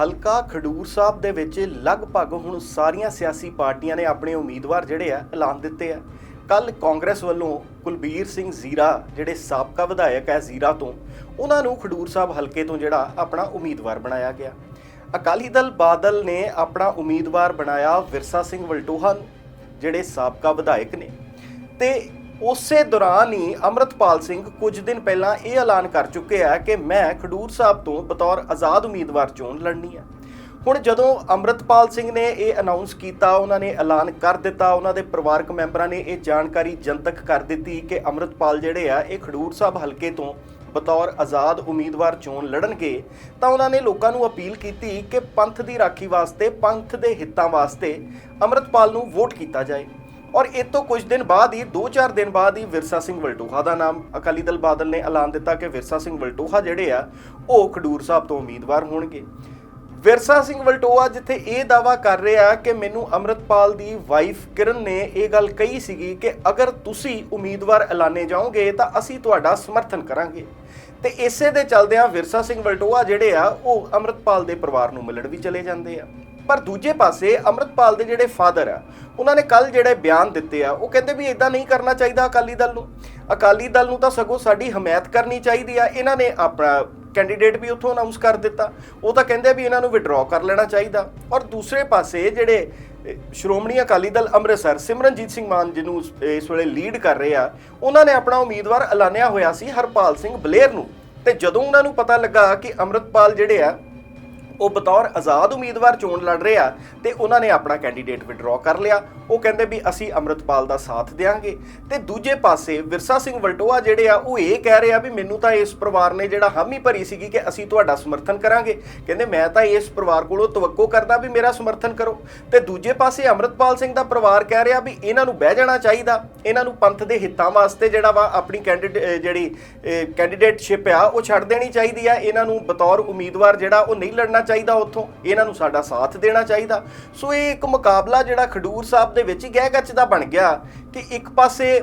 ਹਲਕਾ ਖਡੂਰ ਸਾਹਿਬ ਦੇ ਵਿੱਚ ਲਗਭਗ ਹੁਣ ਸਾਰੀਆਂ ਸਿਆਸੀ ਪਾਰਟੀਆਂ ਨੇ ਆਪਣੇ ਉਮੀਦਵਾਰ ਜਿਹੜੇ ਆ, ਐਲਾਨ ਦਿੱਤੇ ਆ। ਕੱਲ ਕਾਂਗਰਸ ਵੱਲੋਂ ਕੁਲਬੀਰ ਸਿੰਘ ਜ਼ੀਰਾ, ਜਿਹੜੇ ਸਾਬਕਾ ਵਿਧਾਇਕ ਹੈ ਜ਼ੀਰਾ ਤੋਂ, ਉਹਨਾਂ ਨੂੰ ਖਡੂਰ ਸਾਹਿਬ ਹਲਕੇ ਤੋਂ ਜਿਹੜਾ ਆਪਣਾ ਉਮੀਦਵਾਰ ਬਣਾਇਆ ਗਿਆ। ਅਕਾਲੀ ਦਲ ਬਾਦਲ ਨੇ ਆਪਣਾ ਉਮੀਦਵਾਰ ਬਣਾਇਆ ਵਿਰਸਾ ਸਿੰਘ ਵਲਟੋਹਾ ਨੂੰ ਜਿਹੜੇ ਸਾਬਕਾ ਵਿਧਾਇਕ ਨੇ। ਤੇ ਉਸੇ ਦੌਰਾਨ ਹੀ ਅਮਰਤਪਾਲ ਸਿੰਘ ਕੁਝ ਦਿਨ ਪਹਿਲਾਂ ਇਹ ਐਲਾਨ ਕਰ ਚੁੱਕੇ ਆ ਕਿ ਮੈਂ ਖਡੂਰ ਸਾਹਿਬ ਤੋਂ ਬਤੌਰ ਆਜ਼ਾਦ ਉਮੀਦਵਾਰ ਚੋਣ ਲੜਨੀ ਹੈ ਹੁਣ ਜਦੋਂ ਅਮਰਤਪਾਲ ਸਿੰਘ ਨੇ ਇਹ ਅਨਾਉਂਸ ਕੀਤਾ, ਉਹਨਾਂ ਨੇ ਐਲਾਨ ਕਰ ਦਿੱਤਾ, ਉਹਨਾਂ ਦੇ ਪਰਿਵਾਰਕ ਮੈਂਬਰਾਂ ਨੇ ਇਹ ਜਾਣਕਾਰੀ ਜਨਤਕ ਕਰ ਦਿੱਤੀ ਕਿ ਅਮਰਤਪਾਲ ਜਿਹੜੇ ਆ, ਇਹ ਖਡੂਰ ਸਾਹਿਬ ਹਲਕੇ ਤੋਂ ਬਤੌਰ ਆਜ਼ਾਦ ਉਮੀਦਵਾਰ ਚੋਣ ਲੜਨਗੇ, ਤਾਂ ਉਹਨਾਂ ਨੇ ਲੋਕਾਂ ਨੂੰ ਅਪੀਲ ਕੀਤੀ ਕਿ ਪੰਥ ਦੀ ਰਾਖੀ ਵਾਸਤੇ, ਪੰਥ ਦੇ ਹਿੱਤਾਂ ਵਾਸਤੇ ਅਮਰਤਪਾਲ ਨੂੰ ਵੋਟ ਕੀਤਾ ਜਾਏ। ਔਰ ਇਹ ਤੋਂ ਕੁਝ ਦਿਨ ਬਾਅਦ ਹੀ 2-4 ਦਿਨ ਬਾਅਦ ਹੀ ਵਿਰਸਾ ਸਿੰਘ ਵਲਟੋਹਾ ਦਾ ਨਾਮ ਅਕਾਲੀ ਦਲ ਬਾਦਲ ਨੇ ਐਲਾਨ ਦਿੱਤਾ ਕਿ ਵਿਰਸਾ ਸਿੰਘ ਵਲਟੋਹਾ ਜਿਹੜੇ ਆ, ਉਹ ਖਡੂਰ ਸਾਹਿਬ ਤੋਂ ਉਮੀਦਵਾਰ ਹੋਣਗੇ। ਵਿਰਸਾ ਸਿੰਘ ਵਲਟੋਆ ਜਿੱਥੇ ਇਹ ਦਾਵਾ ਕਰ ਰਿਹਾ ਕਿ ਮੈਨੂੰ ਅਮਰਤਪਾਲ ਦੀ ਵਾਈਫ ਕਿਰਨ ਨੇ ਇਹ ਗੱਲ ਕਹੀ ਸੀਗੀ ਕਿ ਅਗਰ ਤੁਸੀਂ ਉਮੀਦਵਾਰ ਐਲਾਨੇ ਜਾਓਗੇ ਤਾਂ ਅਸੀਂ ਤੁਹਾਡਾ ਸਮਰਥਨ ਕਰਾਂਗੇ। ਤੇ ਇਸੇ ਦੇ ਚੱਲਦਿਆਂ ਵਿਰਸਾ ਸਿੰਘ ਵਲਟੋਆ ਜਿਹੜੇ ਆ, ਉਹ ਅਮਰਤਪਾਲ ਦੇ ਪਰਿਵਾਰ ਨੂੰ ਮਿਲਣ ਵੀ ਚਲੇ ਜਾਂਦੇ ਆ। ਪਰ ਦੂਜੇ ਪਾਸੇ ਅਮਰਤਪਾਲ ਦੇ ਜਿਹੜੇ ਫਾਦਰ ਆ, ਉਹਨਾਂ ਨੇ ਕੱਲ ਜਿਹੜੇ ਬਿਆਨ ਦਿੱਤੇ ਆ, ਉਹ ਕਹਿੰਦੇ ਵੀ ਇਦਾਂ ਨਹੀਂ ਕਰਨਾ ਚਾਹੀਦਾ ਅਕਾਲੀ ਦਲ ਨੂੰ। ਅਕਾਲੀ ਦਲ ਨੂੰ ਤਾਂ ਸਗੋਂ ਸਾਡੀ ਹਮਾਇਤ ਕਰਨੀ ਚਾਹੀਦੀ ਆ। ਇਹਨਾਂ ਨੇ ਆਪਣਾ ਕੈਂਡੀਡੇਟ ਵੀ ਉੱਥੋਂ ਅਨਾਉਂਸ ਕਰ ਦਿੱਤਾ। ਉਹ ਤਾਂ ਕਹਿੰਦੇ ਵੀ ਇਹਨਾਂ ਨੂੰ ਵਿਡਰਾਅ ਕਰ ਲੈਣਾ ਚਾਹੀਦਾ। ਔਰ ਦੂਸਰੇ ਪਾਸੇ ਜਿਹੜੇ ਸ਼੍ਰੋਮਣੀ ਅਕਾਲੀ ਦਲ ਅੰਮ੍ਰਿਤਸਰ, ਸਿਮਰਨਜੀਤ ਸਿੰਘ ਮਾਨ ਜਿਹਨੂੰ ਇਸ- ਇਸ ਵੇਲੇ ਲੀਡ ਕਰ ਰਹੇ ਆ, ਉਹਨਾਂ ਨੇ ਆਪਣਾ ਉਮੀਦਵਾਰ ਐਲਾਨਿਆ ਹੋਇਆ ਸੀ ਹਰਪਾਲ ਸਿੰਘ ਬਲੇਰ ਨੂੰ। ਤੇ ਜਦੋਂ ਉਹਨਾਂ ਨੂੰ ਪਤਾ ਲੱਗਾ ਕਿ ਅੰਮ੍ਰਿਤਪਾਲ ਜਿਹੜੇ ਆ ਉਹ ਬਤੌਰ ਆਜ਼ਾਦ ਉਮੀਦਵਾਰ ਚੋਣ ਲੜ ਰਹੇ ਆ ਤੇ ਉਹਨਾਂ ਨੇ ਆਪਣਾ ਕੈਂਡੀਡੇਟ ਵਿਡਰਾਅ ਕਰ ਲਿਆ। ਉਹ ਕਹਿੰਦੇ ਵੀ ਅਸੀਂ ਅੰਮ੍ਰਿਤਪਾਲ ਦਾ ਸਾਥ ਦੇਵਾਂਗੇ ਤੇ ਦੂਜੇ ਪਾਸੇ ਵਿਰਸਾ ਸਿੰਘ ਵਲਟੋਆ ਜਿਹੜੇ ਆ, ਉਹ ਇਹ ਕਹਿ ਰਹੇ ਆ ਵੀ ਮੈਨੂੰ ਤਾਂ ਇਸ ਪਰਿਵਾਰ ਨੇ ਜਿਹੜਾ ਹਾਮੀ ਭਰੀ ਸੀਗੀ ਕਿ ਅਸੀਂ ਤੁਹਾਡਾ ਸਮਰਥਨ ਕਰਾਂਗੇ। ਕਹਿੰਦੇ ਮੈਂ ਤਾਂ ਇਸ ਪਰਿਵਾਰ ਕੋਲੋਂ ਤਵੱਕੋ ਕਰਦਾ ਵੀ ਮੇਰਾ ਸਮਰਥਨ ਕਰੋ। ਤੇ ਦੂਜੇ ਪਾਸੇ ਅੰਮ੍ਰਿਤਪਾਲ ਸਿੰਘ ਦਾ ਪਰਿਵਾਰ ਕਹਿ ਰਿਹਾ ਵੀ ਇਹਨਾਂ ਨੂੰ ਬਹਿ ਜਾਣਾ ਚਾਹੀਦਾ। ਇਹਨਾਂ ਨੂੰ ਪੰਥ ਦੇ ਹਿੱਤਾਂ ਵਾਸਤੇ ਜਿਹੜਾ ਵਾ ਆਪਣੀ ਕੈਂਡੀਡੇਟ ਜਿਹੜੀ ਕੈਂਡੀਡੇਟਸ਼ਿਪ ਆ, ਉਹ ਛੱਡ ਦੇਣੀ ਚਾਹੀਦੀ ਆ। ਇਹਨਾਂ ਨੂੰ ਬਤੌਰ ਉਮੀਦਵਾਰ ਜਿਹੜਾ, ਉਹ ਨਹੀਂ ਲੜਨਾ ਚਾਹੀਦਾ ਉੱਥੋਂ, ਇਹਨਾਂ ਨੂੰ ਸਾਡਾ ਸਾਥ ਦੇਣਾ ਚਾਹੀਦਾ। ਸੋ ਇਹ ਇੱਕ ਮੁਕਾਬਲਾ ਜਿਹੜਾ ਖਡੂਰ ਸਾਹਿਬ ਦੇ ਵਿੱਚ ਹੀ ਗਹਿ ਗੱਚ ਦਾ ਬਣ ਗਿਆ ਕਿ ਇੱਕ ਪਾਸੇ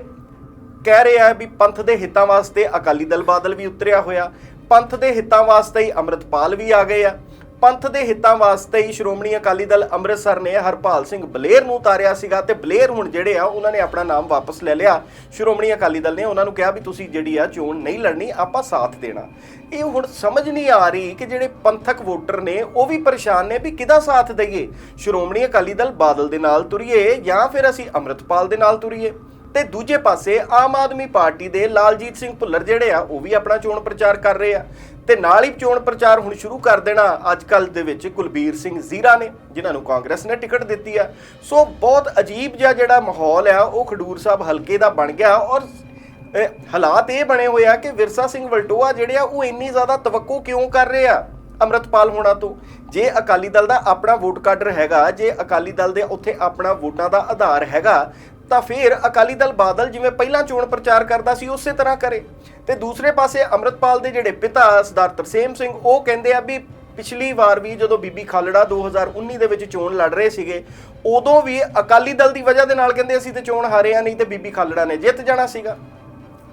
ਕਹਿ ਰਿਹਾ ਵੀ ਪੰਥ ਦੇ ਹਿੱਤਾਂ ਵਾਸਤੇ ਅਕਾਲੀ ਦਲ ਬਾਦਲ ਵੀ ਉਤਰਿਆ ਹੋਇਆ, ਪੰਥ ਦੇ ਹਿੱਤਾਂ ਵਾਸਤੇ ਹੀ ਅੰਮ੍ਰਿਤਪਾਲ ਵੀ ਆ ਗਏ ਆ। ਪੰਥ ਦੇ ਹਿੱਤਾਂ ਵਾਸਤੇ ਹੀ ਸ਼੍ਰੋਮਣੀ ਅਕਾਲੀ ਦਲ ਅੰਮ੍ਰਿਤਸਰ ਨੇ ਹਰਪਾਲ ਸਿੰਘ ਬਲੇਰ ਨੂੰ ਉਤਾਰਿਆ ਸੀਗਾ ਤੇ ਬਲੇਰ ਹੁਣ ਜਿਹੜੇ ਆ, ਉਹਨਾਂ ਨੇ ਆਪਣਾ ਨਾਮ ਵਾਪਸ ਲੈ ਲਿਆ। ਸ਼੍ਰੋਮਣੀ ਅਕਾਲੀ ਦਲ ਨੇ ਉਹਨਾਂ ਨੂੰ ਕਿਹਾ ਵੀ ਤੁਸੀਂ ਜਿਹੜੀ ਆ, ਚੋਣ ਨਹੀਂ ਲੜਨੀ, ਆਪਾਂ ਸਾਥ ਦੇਣਾ। ਇਹ ਹੁਣ ਸਮਝ ਨਹੀਂ ਆ ਰਹੀ ਕਿ ਜਿਹੜੇ ਪੰਥਕ ਵੋਟਰ ਨੇ, ਉਹ ਵੀ ਪਰੇਸ਼ਾਨ ਨੇ ਵੀ ਕਿਹਦਾ ਸਾਥ ਦਈਏ? ਸ਼੍ਰੋਮਣੀ ਅਕਾਲੀ ਦਲ ਬਾਦਲ ਦੇ ਨਾਲ ਤੁਰੀਏ ਜਾਂ ਫਿਰ ਅਸੀਂ ਅੰਮ੍ਰਿਤਪਾਲ ਦੇ ਨਾਲ ਤੁਰੀਏ? ਤੇ ਦੂਜੇ ਪਾਸੇ ਆਮ ਆਦਮੀ ਪਾਰਟੀ ਦੇ ਲਾਲਜੀਤ ਸਿੰਘ ਭੁੱਲਰ ਜਿਹੜੇ ਆ, ਉਹ ਵੀ ਆਪਣਾ ਚੋਣ ਪ੍ਰਚਾਰ ਕਰ ਰਹੇ ਆ। ਤੇ ਨਾਲ ਹੀ ਚੋਣ ਪ੍ਰਚਾਰ ਹੁਣ ਸ਼ੁਰੂ ਕਰ ਦੇਣਾ ਅੱਜ ਕੱਲ ਦੇ ਵਿੱਚ ਕੁਲਬੀਰ ਸਿੰਘ ਜ਼ੀਰਾ ਨੇ, ਜਿਨ੍ਹਾਂ ਨੂੰ ਕਾਂਗਰਸ ਨੇ ਟਿਕਟ ਦਿੱਤੀ ਆ। ਸੋ ਬਹੁਤ ਅਜੀਬ ਜਿਹਾ ਜਿਹੜਾ ਮਾਹੌਲ ਆ, ਉਹ ਖਡੂਰ ਸਾਹਿਬ ਹਲਕੇ ਦਾ ਬਣ ਗਿਆ ਔਰ ਹਾਲਾਤ ਇਹ ਬਣੇ ਹੋਏ ਆ ਕਿ ਵਿਰਸਾ ਸਿੰਘ ਵਲਟੋਆ ਜਿਹੜੇ ਆ, ਉਹ ਇੰਨੀ ਜ਼ਿਆਦਾ ਤਵੱਕੋ ਕਿਉਂ ਕਰ ਰਹੇ ਆ ਅੰਮ੍ਰਿਤਪਾਲ ਹੋਣਾ ਤੋਂ? ਜੇ ਅਕਾਲੀ ਦਲ ਦਾ ਆਪਣਾ ਵੋਟ ਕਾਡਰ ਹੈਗਾ, ਜੇ ਅਕਾਲੀ ਦਲ ਦੇ ਉੱਥੇ ਆਪਣਾ ਵੋਟਾਂ ਦਾ ਆਧਾਰ ਹੈਗਾ ਤਾਂ ਫਿਰ ਅਕਾਲੀ ਦਲ ਬਾਦਲ ਜਿਵੇਂ ਪਹਿਲਾਂ ਚੋਣ ਪ੍ਰਚਾਰ ਕਰਦਾ ਸੀ ਉਸੇ ਤਰ੍ਹਾਂ ਕਰੇ। ਤੇ ਦੂਸਰੇ ਪਾਸੇ ਅੰਮ੍ਰਿਤਪਾਲ ਦੇ ਜਿਹੜੇ ਪਿਤਾ ਸਰਦਾਰ ਤਰਸੇਮ ਸਿੰਘ, ਉਹ ਕਹਿੰਦੇ ਆ ਵੀ ਪਿਛਲੀ ਵਾਰ ਵੀ ਜਦੋਂ ਬੀਬੀ ਖਾਲੜਾ 2019 ਦੇ ਵਿੱਚ ਚੋਣ ਲੜ ਰਹੇ ਸੀਗੇ, ਉਦੋਂ ਵੀ ਅਕਾਲੀ ਦਲ ਦੀ ਵਜ੍ਹਾ ਦੇ ਨਾਲ ਕਹਿੰਦੇ ਅਸੀਂ ਤੇ ਚੋਣ ਹਾਰੇ ਆ ਨਹੀਂ ਤੇ ਬੀਬੀ ਖਾਲੜਾ ਨੇ ਜਿੱਤ ਜਾਣਾ ਸੀਗਾ।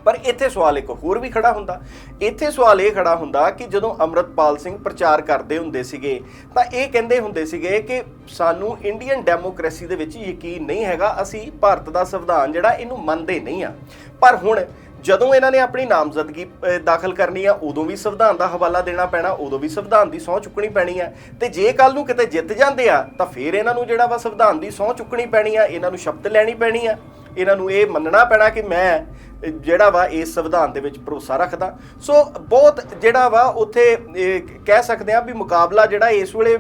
ਪਰ ਇੱਥੇ ਸਵਾਲ ਇੱਕ ਹੋਰ ਵੀ ਖੜਾ ਹੁੰਦਾ। ਇੱਥੇ ਸਵਾਲ ਇਹ ਖੜਾ ਹੁੰਦਾ ਕਿ ਜਦੋਂ ਅਮਰਤਪਾਲ ਸਿੰਘ ਪ੍ਰਚਾਰ ਕਰਦੇ ਹੁੰਦੇ ਸੀਗੇ, ਤਾਂ ਇਹ ਕਹਿੰਦੇ ਹੁੰਦੇ ਸੀਗੇ ਕਿ ਸਾਨੂੰ ਇੰਡੀਅਨ ਡੈਮੋਕ੍ਰੇਸੀ ਦੇ ਵਿੱਚ ਯਕੀਨ ਨਹੀਂ ਹੈਗਾ, ਅਸੀਂ ਭਾਰਤ ਦਾ ਸੰਵਿਧਾਨ ਜਿਹੜਾ ਇਹਨੂੰ ਮੰਨਦੇ ਨਹੀਂ ਆ। ਪਰ ਹੁਣ ਜਦੋਂ ਇਹਨਾਂ ਨੇ ਆਪਣੀ ਨਾਮਜ਼ਦਗੀ ਦਾਖਲ ਕਰਨੀ ਆ, ਉਦੋਂ ਵੀ ਸੰਵਿਧਾਨ ਦਾ ਹਵਾਲਾ ਦੇਣਾ ਪੈਣਾ, ਉਦੋਂ ਵੀ ਸੰਵਿਧਾਨ ਦੀ ਸਹੁੰ ਚੁੱਕਣੀ ਪੈਣੀ ਆ। ਤੇ ਜੇ ਕੱਲ ਨੂੰ ਕਿਤੇ ਜਿੱਤ ਜਾਂਦੇ ਆ, ਤਾਂ ਫਿਰ ਇਹਨਾਂ ਨੂੰ ਜਿਹੜਾ ਵਾ ਸੰਵਿਧਾਨ ਦੀ ਸਹੁੰ ਚੁੱਕਣੀ ਪੈਣੀ ਆ, ਇਹਨਾਂ ਨੂੰ ਸ਼ਬਦ ਲੈਣੀ ਪੈਣੀ ਆ। ਇਹਨਾਂ ਨੂੰ ਇਹ ਮੰਨਣਾ ਪੈਣਾ ਕਿ ਮੈਂ ਜਿਹੜਾ ਵਾ ਇਸ ਸੰਵਿਧਾਨ ਦੇ ਵਿੱਚ ਭਰੋਸਾ ਰੱਖਦਾ। ਸੋ ਬਹੁਤ ਜਿਹੜਾ ਵਾ ਉੱਥੇ ਕਹਿ ਸਕਦੇ ਆ ਵੀ ਮੁਕਾਬਲਾ ਜਿਹੜਾ ਇਸ ਵੇਲੇ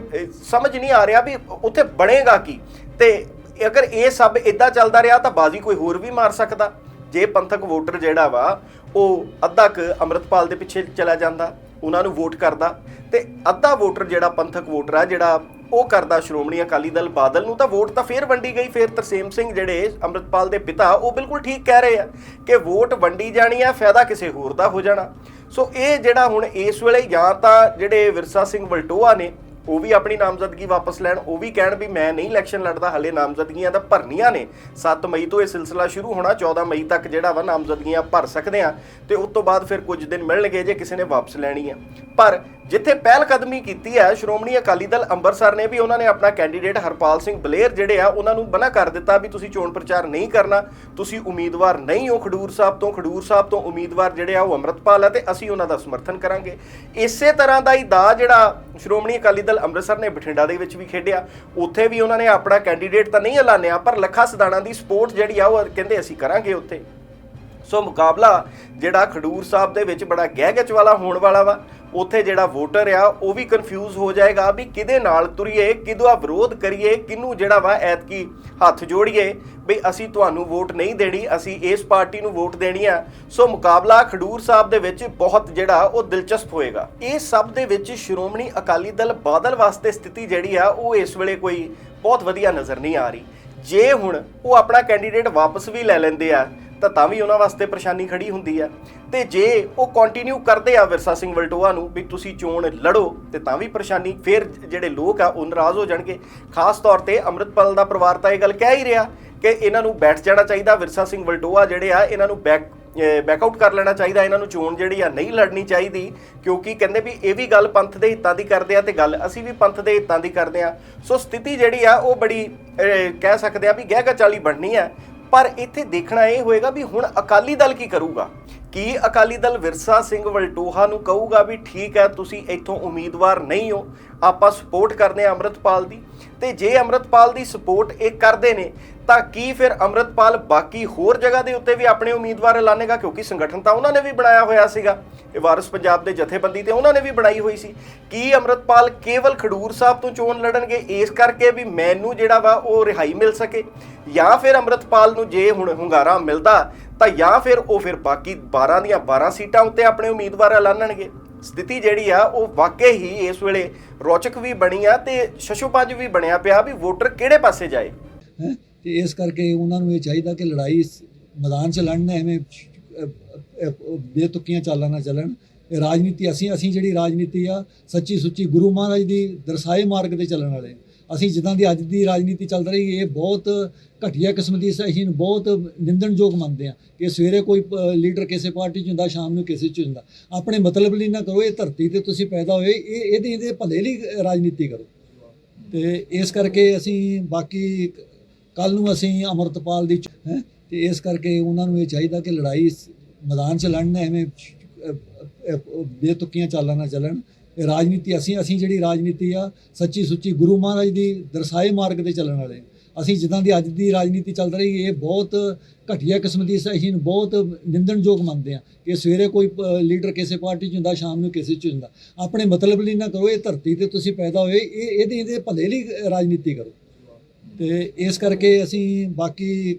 ਸਮਝ ਨਹੀਂ ਆ ਰਿਹਾ ਵੀ ਉੱਥੇ ਬਣੇਗਾ ਕੀ। ਤੇ ਅਗਰ ਇਹ ਸਭ ਇਦਾਂ ਚੱਲਦਾ ਰਿਹਾ, ਤਾਂ ਬਾਜ਼ੀ ਕੋਈ ਹੋਰ ਵੀ ਮਾਰ ਸਕਦਾ। ਜੇ ਪੰਥਕ ਵੋਟਰ ਜਿਹੜਾ ਵਾ, ਉਹ ਅੱਧਾ ਕ ਅੰਮ੍ਰਿਤਪਾਲ ਦੇ ਪਿੱਛੇ ਚਲਾ ਜਾਂਦਾ, ਉਹਨਾਂ ਨੂੰ ਵੋਟ ਕਰਦਾ, ਤੇ ਅੱਧਾ ਵੋਟਰ ਜਿਹੜਾ ਪੰਥਕ ਵੋਟਰ ਆ, ਜਿਹੜਾ ਉਹ ਕਰਦਾ ਸ਼੍ਰੋਮਣੀ ਅਕਾਲੀ ਦਲ ਬਾਦਲ ਨੂੰ, ਤਾਂ ਵੋਟ ਤਾਂ ਫੇਰ ਵੰਡੀ ਗਈ, ਫੇਰ ਤਰਸੇਮ ਸਿੰਘ ਜਿਹੜੇ ਅੰਮ੍ਰਿਤਪਾਲ ਦੇ ਪਿਤਾ, ਉਹ ਬਿਲਕੁਲ ਠੀਕ ਕਹਿ ਰਹੇ ਆ ਕਿ ਵੋਟ ਵੰਡੀ ਜਾਣੀ ਆ, ਫਾਇਦਾ ਕਿਸੇ ਹੋਰ ਦਾ ਹੋ ਜਾਣਾ। ਸੋ ਇਹ ਜਿਹੜਾ ਹੁਣ ਇਸ ਵੇਲੇ ਜਾਂ ਤਾਂ ਜਿਹੜੇ ਵਿਰਸਾ ਸਿੰਘ ਵਲਟੋਆ ਨੇ ਉਹ ਵੀ ਆਪਣੀ ਨਾਮਜ਼ਦਗੀ ਵਾਪਸ ਲੈਣ, ਉਹ ਵੀ ਕਹਿਣ ਵੀ ਮੈਂ ਨਹੀਂ ਇਲੈਕਸ਼ਨ ਲੜਦਾ, ਹਲੇ ਨਾਮਜ਼ਦਗੀਆਂ ਤਾਂ ਭਰਨੀਆਂ ਨੇ। 7 ਮਈ ਤੋਂ ਇਹ ਸਿਲਸਿਲਾ ਸ਼ੁਰੂ ਹੋਣਾ 14 ਮਈ ਤੱਕ ਜਿਹੜਾ ਵਾ ਨਾਮਜ਼ਦਗੀਆਂ ਭਰ ਸਕਦੇ ਆ ਤੇ ਉਸ ਤੋਂ ਬਾਅਦ ਫਿਰ ਕੁਝ ਦਿਨ ਮਿਲਣਗੇ ਜੇ ਕਿਸੇ ਨੇ ਵਾਪਸ ਲੈਣੀ ਆ ਪਰ ਜਿੱਥੇ ਪਹਿਲ ਕਦਮੀ ਕੀਤੀ ਹੈ, ਸ਼੍ਰੋਮਣੀ ਅਕਾਲੀ ਦਲ ਅੰਮ੍ਰਿਤਸਰ ਨੇ ਵੀ ਉਹਨਾਂ ਨੇ ਆਪਣਾ ਕੈਂਡੀਡੇਟ ਹਰਪਾਲ ਸਿੰਘ ਬਲੇਰ ਜਿਹੜੇ ਆ, ਉਹਨਾਂ ਨੂੰ ਮਨਾ ਕਰ ਦਿੱਤਾ ਵੀ ਤੁਸੀਂ ਚੋਣ ਪ੍ਰਚਾਰ ਨਹੀਂ ਕਰਨਾ, ਤੁਸੀਂ ਉਮੀਦਵਾਰ ਨਹੀਂ ਹੋ ਖਡੂਰ ਸਾਹਿਬ ਤੋਂ, ਖਡੂਰ ਸਾਹਿਬ ਤੋਂ ਉਮੀਦਵਾਰ ਜਿਹੜੇ ਆ ਉਹ ਅੰਮ੍ਰਿਤਪਾਲ ਆ ਤੇ ਅਸੀਂ ਉਹਨਾਂ ਦਾ ਸਮਰਥਨ ਕਰਾਂਗੇ। ਇਸੇ ਤਰ੍ਹਾਂ ਦਾ ਹੀ ਦਾ ਜਿਹੜਾ ਸ਼੍ਰੋਮਣੀ ਅਕਾਲੀ ਦਲ ਅੰਮ੍ਰਿਤਸਰ ਨੇ ਬਠਿੰਡਾ ਦੇ ਵਿੱਚ ਵੀ ਖੇਡਿਆ। ਉੱਥੇ ਵੀ ਉਹਨਾਂ ਨੇ ਆਪਣਾ ਕੈਂਡੀਡੇਟ ਤਾਂ ਨਹੀਂ ਐਲਾਨਿਆ, ਪਰ ਲੱਖਾ ਸਦਾਣਾ ਦੀ ਸਪੋਰਟ ਜਿਹੜੀ ਆ ਉਹ ਕਹਿੰਦੇ ਅਸੀਂ ਕਰਾਂਗੇ ਉੱਥੇ। ਸੋ ਮੁਕਾਬਲਾ ਜਿਹੜਾ ਖਡੂਰ ਸਾਹਿਬ ਦੇ ਵਿੱਚ ਬੜਾ ਗਹਿਗਚ ਵਾਲਾ ਹੋਣ ਵਾਲਾ ਵਾ। ਉੱਥੇ ਜਿਹੜਾ ਵੋਟਰ ਆ, ਉਹ ਵੀ ਕਨਫਿਊਜ਼ ਹੋ ਜਾਏਗਾ ਵੀ ਕਿਹਦੇ ਨਾਲ ਤੁਰੀਏ, ਕਿਹਦਾ ਵਿਰੋਧ ਕਰੀਏ, ਕਿਹਨੂੰ ਜਿਹੜਾ ਵਾ ਐਤਕੀ ਹੱਥ ਜੋੜੀਏ ਵੀ ਅਸੀਂ ਤੁਹਾਨੂੰ ਵੋਟ ਨਹੀਂ ਦੇਣੀ, ਅਸੀਂ ਇਸ ਪਾਰਟੀ ਨੂੰ ਵੋਟ ਦੇਣੀ ਆ। ਸੋ ਮੁਕਾਬਲਾ ਖਡੂਰ ਸਾਹਿਬ ਦੇ ਵਿੱਚ ਬਹੁਤ ਜਿਹੜਾ, ਉਹ ਦਿਲਚਸਪ ਹੋਏਗਾ। ਇਹ ਸਭ ਦੇ ਵਿੱਚ ਸ਼੍ਰੋਮਣੀ ਅਕਾਲੀ ਦਲ ਬਾਦਲ ਵਾਸਤੇ ਸਥਿਤੀ ਜਿਹੜੀ ਆ, ਉਹ ਇਸ ਵੇਲੇ ਕੋਈ ਬਹੁਤ ਵਧੀਆ ਨਜ਼ਰ ਨਹੀਂ ਆ ਰਹੀ। ਜੇ ਹੁਣ ਉਹ ਆਪਣਾ ਕੈਂਡੀਡੇਟ ਵਾਪਸ ਵੀ ਲੈ ਲੈਂਦੇ ਆ ਤਾਂ ਤਾਂ ਵੀ ਉਹਨਾਂ ਵਾਸਤੇ ਪਰੇਸ਼ਾਨੀ ਖੜੀ ਹੁੰਦੀ ਹੈ। ਤੇ ਜੇ ਉਹ ਕੰਟੀਨਿਊ ਕਰਦੇ ਆ ਵਿਰਸਾ ਸਿੰਘ ਵਲਟੋਆ ਨੂੰ ਵੀ ਤੁਸੀਂ ਚੋਣ ਲੜੋ, ਤੇ ਤਾਂ ਵੀ ਪਰੇਸ਼ਾਨੀ, ਫਿਰ ਜਿਹੜੇ ਲੋਕ ਆ, ਉਹ ਨਾਰਾਜ਼ ਹੋ ਜਾਣਗੇ। ਖਾਸ ਤੌਰ ਤੇ ਅੰਮ੍ਰਿਤਪਾਲ ਦਾ ਪਰਿਵਾਰ ਤਾਂ ਇਹ ਗੱਲ ਕਹਿ ਹੀ ਰਿਹਾ ਕਿ ਇਹਨਾਂ ਨੂੰ ਬੈਠ ਜਾਣਾ ਚਾਹੀਦਾ, ਵਿਰਸਾ ਸਿੰਘ ਵਲਟੋਆ ਜਿਹੜੇ ਆ, ਇਹਨਾਂ ਨੂੰ ਬੈਕ ਬੈਕ ਆਊਟ ਕਰ ਲੈਣਾ ਚਾਹੀਦਾ, ਇਹਨਾਂ ਨੂੰ ਚੋਣ ਜਿਹੜੀ ਆ ਨਹੀਂ ਲੜਨੀ ਚਾਹੀਦੀ, ਕਿਉਂਕਿ ਕਹਿੰਦੇ ਵੀ ਇਹ ਵੀ ਗੱਲ ਪੰਥ ਦੇ ਹਿੱਤਾਂ ਦੀ ਕਰਦੇ ਆ, ਤੇ ਗੱਲ ਅਸੀਂ ਵੀ ਪੰਥ ਦੇ ਹਿੱਤਾਂ ਦੀ ਕਰਦੇ ਆ। ਸੋ ਸਥਿਤੀ ਜਿਹੜੀ ਆ, ਉਹ ਬੜੀ ਕਹਿ ਸਕਦੇ ਆ ਵੀ ਗਹਿ ਚਾਲੀ ਬਣਨੀ ਆ ਪਰ ਇੱਥੇ ਦੇਖਣਾ ਇਹ ਹੋਏਗਾ ਵੀ ਹੁਣ ਅਕਾਲੀ ਦਲ ਕੀ ਕਰੂਗਾ? ਕੀ ਅਕਾਲੀ ਦਲ ਵਿਰਸਾ ਸਿੰਘ ਵਲਟੋਹਾ ਨੂੰ ਕਹੂਗਾ ਵੀ ਠੀਕ ਹੈ, ਤੁਸੀਂ ਇੱਥੋਂ ਉਮੀਦਵਾਰ ਨਹੀਂ ਹੋ, ਆਪਾਂ ਸਪੋਰਟ ਕਰਦੇ ਆ ਅੰਮ੍ਰਿਤਪਾਲ ਦੀ। ਤੇ ਜੇ ਅੰਮ੍ਰਿਤਪਾਲ ਦੀ ਸਪੋਰਟ ਇਹ ਕਰਦੇ ਨੇ, ਤਾਂ ਕੀ ਫਿਰ ਅੰਮ੍ਰਿਤਪਾਲ ਬਾਕੀ ਹੋਰ ਜਗ੍ਹਾ ਦੇ ਉੱਤੇ ਵੀ ਆਪਣੇ ਉਮੀਦਵਾਰ ਐਲਾਨੇਗਾ? ਕਿਉਂਕਿ ਸੰਗਠਨ ਤਾਂ ਉਹਨਾਂ ਨੇ ਵੀ ਬਣਾਇਆ ਹੋਇਆ ਸੀਗਾ। ਇਹ ਵਾਰਿਸ ਪੰਜਾਬ ਦੇ ਜਥੇਬੰਦੀ ਤੇ ਉਹਨਾਂ ਨੇ ਵੀ ਬਣਾਈ ਹੋਈ ਸੀ। ਕੀ ਅੰਮ੍ਰਿਤਪਾਲ ਕੇਵਲ ਖਡੂਰ ਸਾਹਿਬ ਤੋਂ ਚੋਣ ਲੜਨਗੇ? ਇਸ ਕਰਕੇ ਵੀ ਮੈਨੂੰ ਜਿਹੜਾ ਵਾ ਉਹ ਰਿਹਾਈ ਮਿਲ ਸਕੇ। ਜਾਂ ਫਿਰ ਅੰਮ੍ਰਿਤਪਾਲ ਨੂੰ ਜੇ ਹੁਣ ਹੁੰਗਾਰਾ ਮਿਲਦਾ ਤਾਂ ਜਾਂ ਫਿਰ ਉਹ ਫਿਰ ਬਾਕੀ 12 ਦੀਆਂ 12 ਸੀਟਾਂ ਉੱਤੇ ਆਪਣੇ ਉਮੀਦਵਾਰ ਐਲਾਨਣਗੇ। ਸਥਿਤੀ ਜਿਹੜੀ ਆ ਉਹ ਵਾਕਈ ਹੀ ਇਸ ਵੇਲੇ ਰੌਚਕ ਵੀ ਬਣੀ ਆ ਤੇ ਸ਼ਸ਼ੋਪੰਜ ਵੀ ਬਣਿਆ ਪਿਆ ਵੀ ਵੋਟਰ ਕਿਹੜੇ ਪਾਸੇ ਜਾਏ। ਹੈਂ? ਤੇ ਇਸ ਕਰਕੇ ਉਹਨਾਂ ਨੂੰ ਇਹ ਚਾਹੀਦਾ ਕਿ ਲੜਾਈ ਇਸ ਮੈਦਾਨ 'ਚ ਲੜਨ ਐਵੇਂ ਅਹ, ਅਹ, ਅਹ, ਬੇਤੁਕੀਆਂ ਚਾਲਾਂ ਨਾ ਚੱਲਣ। ਇਹ ਰਾਜਨੀਤੀ ਅਸੀਂ ਅਸੀਂ ਜਿਹੜੀ ਰਾਜਨੀਤੀ ਆ ਸੱਚੀ ਸੁੱਚੀ ਗੁਰੂ ਮਹਾਰਾਜ ਦੀ ਦਰਸਾਏ ਮਾਰਗ ਤੇ ਚੱਲਣ ਵਾਲੇ। ਅਸੀਂ ਜਿੱਦਾਂ ਦੀ ਅੱਜ ਦੀ ਰਾਜਨੀਤੀ ਚੱਲ ਰਹੀ ਇਹ ਬਹੁਤ ਘਟੀਆ ਕਿਸਮ ਦੀ ਅਸੀਂ ਬਹੁਤ ਨਿੰਦਣਯੋਗ ਮੰਨਦੇ ਆ ਕਿ ਸਵੇਰੇ ਕੋਈ ਅਹ, ਲੀਡਰ ਕਿਸੇ ਪਾਰਟੀ 'ਚ ਹੁੰਦਾ ਸ਼ਾਮ ਨੂੰ ਕਿਸੇ 'ਚ ਹੁੰਦਾ। ਆਪਣੇ ਮਤਲਬ ਲਈ ਨਾ ਕਰੋ ਇਹ ਧਰਤੀ ਤੇ ਤੁਸੀਂ ਪੈਦਾ ਹੋਏ ਇਹ ਇਹਦੇ ਇਹਦੇ ਭਲੇ ਲਈ ਰਾਜਨੀਤੀ ਕਰੋ। ਤੇ ਇਸ ਕਰਕੇ ਅਸੀਂ ਬਾਕੀ ਕੱਲ ਨੂੰ ਅਸੀਂ ਅਮਰਤਪਾਲ ਦੀ ਹੈ? ਤੇ ਇਸ ਕਰਕੇ ਉਹਨਾਂ ਨੂੰ ਇਹ ਚਾਹੀਦਾ ਕਿ ਲੜਾਈ ਮੈਦਾਨ 'ਚ ਲੜਨ ਐਵੇਂ ਅਹ, ਬੇਤੁਕੀਆਂ ਚਾਲਾਂ ਨਾ ਚੱਲਣ। ਰਾਜਨੀਤੀ ਅਸੀਂ ਅਸੀਂ ਜਿਹੜੀ ਰਾਜਨੀਤੀ ਆ, ਸੱਚੀ ਸੁੱਚੀ ਗੁਰੂ ਮਹਾਰਾਜ ਦੀ ਦਰਸਾਏ ਮਾਰਗ ਤੇ ਚੱਲਣ ਵਾਲੇ ਅਸੀਂ ਜਿੱਦਾਂ ਦੀ ਅੱਜ ਦੀ ਰਾਜਨੀਤੀ ਚੱਲ ਰਹੀ ਇਹ ਬਹੁਤ ਘਟੀਆ ਕਿਸਮ ਦੀ ਅਸੀਂ ਬਹੁਤ ਨਿੰਦਣਯੋਗ ਮੰਨਦੇ ਆ ਕਿ ਸਵੇਰੇ ਕੋਈ ਲੀਡਰ ਕਿਸੇ ਪਾਰਟੀ 'ਚ ਹੁੰਦਾ, ਸ਼ਾਮ ਨੂੰ ਕਿਸੇ 'ਚ ਹੁੰਦਾ। ਆਪਣੇ ਮਤਲਬ ਲਈ ਨਾ ਕਰੋ, ਇਹ ਧਰਤੀ ਤੇ ਤੁਸੀਂ ਪੈਦਾ ਹੋਏ, ਇਹ, ਇਹਦੇ ਇਹਦੇ ਭਲੇ ਲਈ ਰਾਜਨੀਤੀ ਕਰੋ। ਤੇ ਇਸ ਕਰਕੇ ਅਸੀਂ ਬਾਕੀ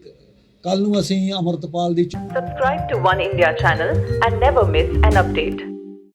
ਕੱਲ ਨੂੰ ਅਸੀਂ ਅਮਰਤਪਾਲ ਦੀ Subscribe to One India channel and never miss an update.